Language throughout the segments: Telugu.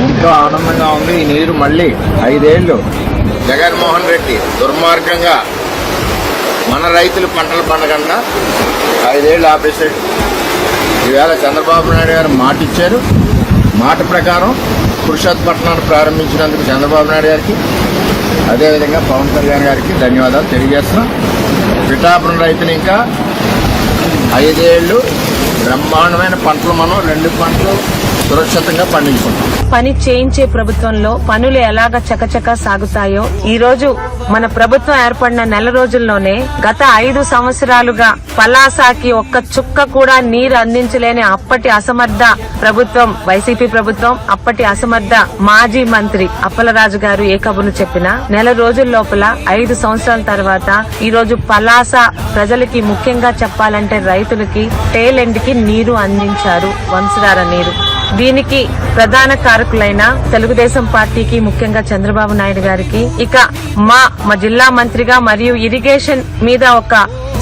ఎంతో ఆనందంగా ఉంది ఈ నీరు మళ్ళీ ఐదేళ్ళు జగన్మోహన్ రెడ్డి దుర్మార్గంగా మన రైతులు పంటలు పండగన్నా ఐదేళ్ళు ఆపేసాడు ఈవేళ చంద్రబాబు నాయుడు గారు మాట ఇచ్చారు మాట ప్రకారం పురుషోత్పట్నాన్ని ప్రారంభించినందుకు చంద్రబాబు నాయుడు గారికి అదేవిధంగా పవన్ కళ్యాణ్ గారికి ధన్యవాదాలు తెలియజేస్తున్నాం. పిఠాపురం రైతులు ఇంకా ఐదేళ్ళు బ్రహ్మాండమైన పంటలు మనం రెండు పంటలు సురక్షితంగా పండించుకుంటాం. పని చేయించే ప్రభుత్వంలో పనులు ఎలాగ చకచక సాగుతాయో ఈ రోజు మన ప్రభుత్వం ఏర్పడిన నెల రోజుల్లోనే గత ఐదు సంవత్సరాలుగా పలాసాకి ఒక్క చుక్క కూడా నీరు అందించలేని అప్పటి అసమర్థ ప్రభుత్వం వైసీపీ ప్రభుత్వం అప్పటి అసమర్థ మాజీ మంత్రి అప్పలరాజు గారు ఏ కబుర్లు చెప్పినా నెల రోజుల లోపల ఐదు సంవత్సరాల తర్వాత ఈ రోజు పలాస ప్రజలకి ముఖ్యంగా చెప్పాలంటే రైతులకి టేల్ ఎండ్కి నీరు అందించారు. వంశధార నీరు. దీనికి ప్రధాన కారకులైన తెలుగుదేశం పార్టీకి ముఖ్యంగా చంద్రబాబు నాయుడు గారికి ఇక మా మా జిల్లా మంత్రిగా మరియు ఇరిగేషన్ మీద ఒక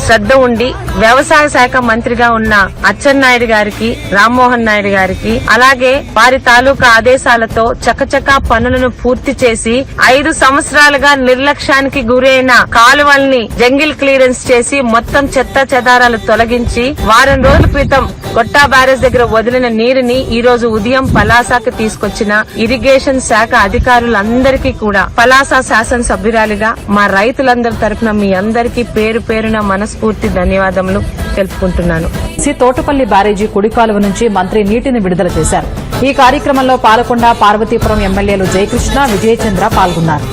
శ్రద్ధ ఉండి వ్యవసాయ శాఖ మంత్రిగా ఉన్న అచ్చెన్నాయుడు గారికి రామ్మోహన్ నాయుడు గారికి అలాగే వారి తాలూకా ఆదేశాలతో చకచకా పనులను పూర్తి చేసి ఐదు సంవత్సరాలుగా నిర్లక్ష్యానికి గురైన కాలువల్ని జంగిల్ క్లియరెన్స్ చేసి మొత్తం చెత్త చెదారాలు తొలగించి వారం రోజుల క్రితం కొట్ట బ్యారేజ్ దగ్గర వదిలిన నీరుని ఈ రోజు ఉదయం పలాసాకి తీసుకొచ్చిన ఇరిగేషన్ శాఖ అధికారులందరికీ కూడా పలాస శాసనసభ్యురాలిగా మా రైతులందరి తరఫున మీ అందరికీ పేరు పేరున మనసు మనస్ఫూర్తి ధన్యవాదములు తెలుపుకుంటున్నాను. సి తోటపల్లి బ్యారేజీ కుడి కాలువ నుంచి మంత్రి నీటిని విడుదల చేశారు. ఈ కార్యక్రమంలో పాలకొండ పార్వతీపురం ఎమ్మెల్యేలు జయకృష్ణ విజయచంద్ర పాల్గొన్నారు.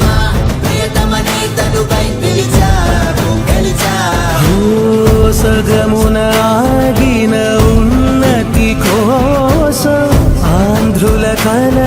సగమున ఆగిన ఉన్నతి కోసం ఆంధ్రుల కల